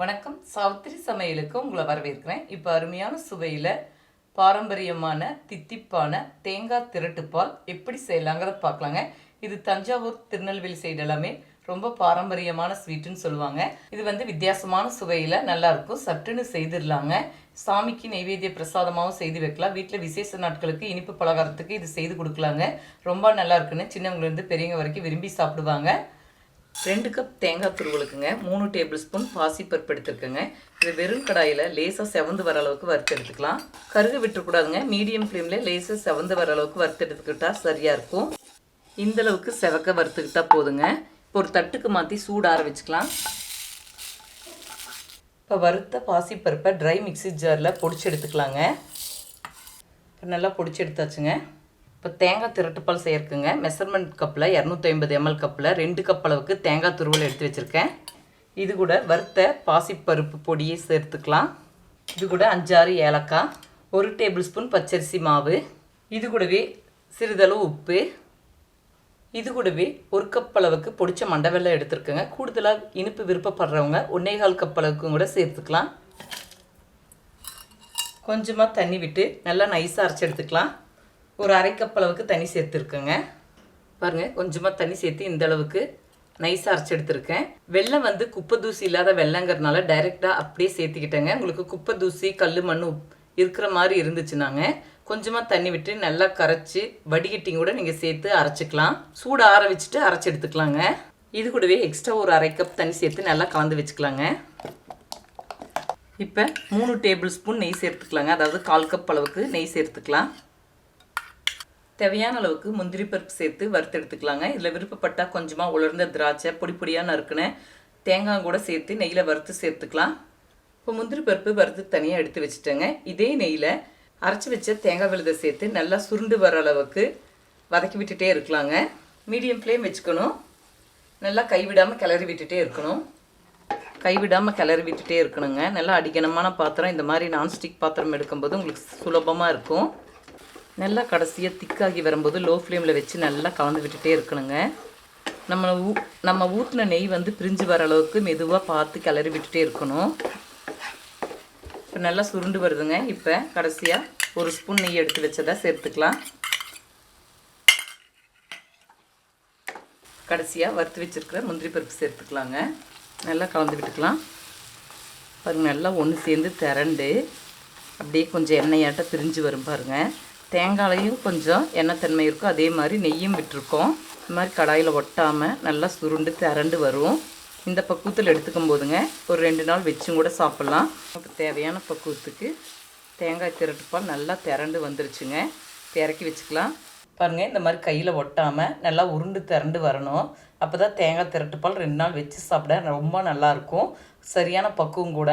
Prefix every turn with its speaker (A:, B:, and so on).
A: வணக்கம். சாவித்திரி சமையலுக்கு உங்களை வரவேற்கிறேன். இப்போ அருமையான சுவையில் பாரம்பரியமான தித்திப்பான தேங்காய் திரட்டுப்பால் எப்படி செய்யலாங்கிறத பார்க்கலாங்க. இது தஞ்சாவூர் திருநெல்வேலி சைடு எல்லாமே ரொம்ப பாரம்பரியமான ஸ்வீட்டுன்னு சொல்லுவாங்க. இது வந்து வித்தியாசமான சுவையில் நல்லாயிருக்கும் சட்டுன்னு செய்திடலாங்க. சாமிக்கு நெய்வேத்திய பிரசாதமாகவும் செய்து வைக்கலாம். வீட்டில் விசேஷ நாட்களுக்கு இனிப்பு பலகாரத்துக்கு இது செய்து கொடுக்கலாங்க. ரொம்ப நல்லா இருக்குன்னு சின்னவங்கலேருந்து பெரியவங்க வரைக்கும் விரும்பி சாப்பிடுவாங்க. ரெண்டு கப் தேங்காய் துருவலுக்குங்க மூணு டேபிள் ஸ்பூன் பாசிப்பருப்பு எடுத்துருக்கேங்க. இது வெறும் கடாயில் லேசாக செவந்து வர அளவுக்கு வறுத்து எடுத்துக்கலாம். கருக விட்டுறக்கூடாதுங்க மீடியம் ஃப்ளேமில் லேசாக செவந்து வர அளவுக்கு வறுத்து எடுத்துக்கிட்டா சரியாக இருக்கும். இந்தளவுக்கு செவக்க வறுத்துக்கிட்டா போதுங்க. இப்போ ஒரு தட்டுக்கு மாற்றி சூட ஆற வச்சுக்கலாம். இப்போ வறுத்த பாசிப்பருப்பை ட்ரை மிக்ஸி ஜாரில் பொடிச்சு எடுத்துக்கலாங்க. இப்போ நல்லா பொடிச்சு எடுத்தாச்சுங்க. இப்போ தேங்காய் திரட்டுப்பால் செய்யறதுக்குங்க மெஷர்மெண்ட் கப்பில் இரநூத்தி ஐம்பது எம்எல் கப்பில் ரெண்டு கப் அளவுக்கு தேங்காய் துருவல் எடுத்து வச்சுருக்கேன். இது கூட வறுத்த பாசிப்பருப்பு பொடியை சேர்த்துக்கலாம். இது கூட அஞ்சாறு ஏலக்காய் ஒரு டேபிள் ஸ்பூன் பச்சரிசி மாவு இது கூடவே சிறிதளவு உப்பு இது கூடவே ஒரு கப் அளவுக்கு பொடிச்ச மண்டை வெல்லம் எடுத்துருக்கேங்க. கூடுதலாக இனிப்பு விருப்பப்படுறவங்க ஒன்னேகால் கப் அளவுக்கும் கூட சேர்த்துக்கலாம். கொஞ்சமாக தண்ணி விட்டு நல்லா நைஸாக அரைச்சி எடுத்துக்கலாம். ஒரு அரை கப் அளவுக்கு தண்ணி சேர்த்துருக்கேங்க. பாருங்கள் கொஞ்சமாக தண்ணி சேர்த்து இந்த அளவுக்கு நைஸாக அரைச்சி எடுத்திருக்கேன் வெள்ளம் வந்து குப்பை தூசி இல்லாத வெள்ளங்கிறதுனால டைரெக்டாக அப்படியே சேர்த்துக்கிட்டேங்க. உங்களுக்கு குப்பை தூசி கல் மண் இருக்கிற மாதிரி இருந்துச்சுனாங்க. கொஞ்சமாக தண்ணி விட்டு நல்லா கரைச்சி வடிகட்டிங்க கூட நீங்கள் சேர்த்து அரைச்சிக்கலாம். சூடு ஆற வச்சுட்டு அரைச்சி எடுத்துக்கலாங்க இது கூடவே எக்ஸ்ட்ரா ஒரு அரை கப் தண்ணி சேர்த்து நல்லா கலந்து வச்சுக்கலாங்க. இப்போ மூணு டேபிள் ஸ்பூன் நெய் சேர்த்துக்கலாங்க. அதாவது கால் கப் அளவுக்கு நெய் சேர்த்துக்கலாம். தேவையான அளவுக்கு முந்திரி பருப்பு சேர்த்து வறுத்து எடுத்துக்கலாங்க. இதில் விருப்பப்பட்டால் கொஞ்சமாக உலர்ந்த திராட்சை பொடி பொடியாக நறுக்குனேன் தேங்காய் கூட சேர்த்து நெய்யில் வறுத்து சேர்த்துக்கலாம். இப்போ முந்திரி பருப்பு வறுத்து தனியாக எடுத்து வச்சுட்டேங்க. இதே நெய்யில் அரைச்சி வச்ச தேங்காய் விழுதை சேர்த்து நல்லா சுருண்டு வர அளவுக்கு வதக்கி விட்டுட்டே இருக்கலாங்க. மீடியம் ஃப்ளேம் வச்சுக்கணும். நல்லா கைவிடாமல் கிளறி விட்டுட்டே இருக்கணும். கைவிடாமல் கிளறி விட்டுட்டே இருக்கணுங்க. நல்லா அடிக்கணமான பாத்திரம். இந்த மாதிரி நான்ஸ்டிக் பாத்திரம் எடுக்கும்போது உங்களுக்கு சுலபமாக இருக்கும். நல்லா கடைசியாக திக்காகி வரும்போது லோ ஃப்ளேமில் வச்சு நல்லா கலந்து விட்டுட்டே இருக்கணுங்க. நம்ம ஊ நம்ம ஊற்றின நெய் வந்து பிரிஞ்சு வர அளவுக்கு மெதுவாக பார்த்து கிளறி விட்டுட்டே இருக்கணும். இப்போ நல்லா சுருண்டு வருதுங்க. இப்போ கடைசியாக ஒரு ஸ்பூன் நெய் எடுத்து வச்சதை சேர்த்துக்கலாம். கடைசியாக வறுத்து வச்சிருக்கிற முந்திரி பருப்பு சேர்த்துக்கலாங்க. நல்லா கலந்து விட்டுக்கலாம். பாருங்க நல்லா ஒன்று சேர்ந்து திரண்டு அப்படியே கொஞ்சம் எண்ணெயாட்ட பிரிஞ்சு வரும் பாருங்க. தேங்காயிலையும் கொஞ்சம் எண்ணெய் தன்மை இருக்கும். அதே மாதிரி நெய்யும் விட்டுருக்கோம். இந்த மாதிரி கடாயில் ஒட்டாமல் நல்லா சுருண்டு திரண்டு வரும். இந்த பக்குவத்தில் எடுத்துக்கும் போதுங்க. ஒரு ரெண்டு நாள் வச்சும் கூட சாப்பிட்லாம். நமக்கு தேவையான பக்குவத்துக்கு தேங்காய் திரட்டுப்பால் நல்லா திரண்டு வந்துருச்சுங்க. திறக்கி வச்சுக்கலாம். பாருங்கள் இந்த மாதிரி கையில் ஒட்டாமல் நல்லா உருண்டு திரண்டு வரணும். அப்போ தான் தேங்காய் திரட்டுப்பால் ரெண்டு நாள் வச்சு சாப்பிட ரொம்ப நல்லாயிருக்கும் சரியான பக்குவம் கூட.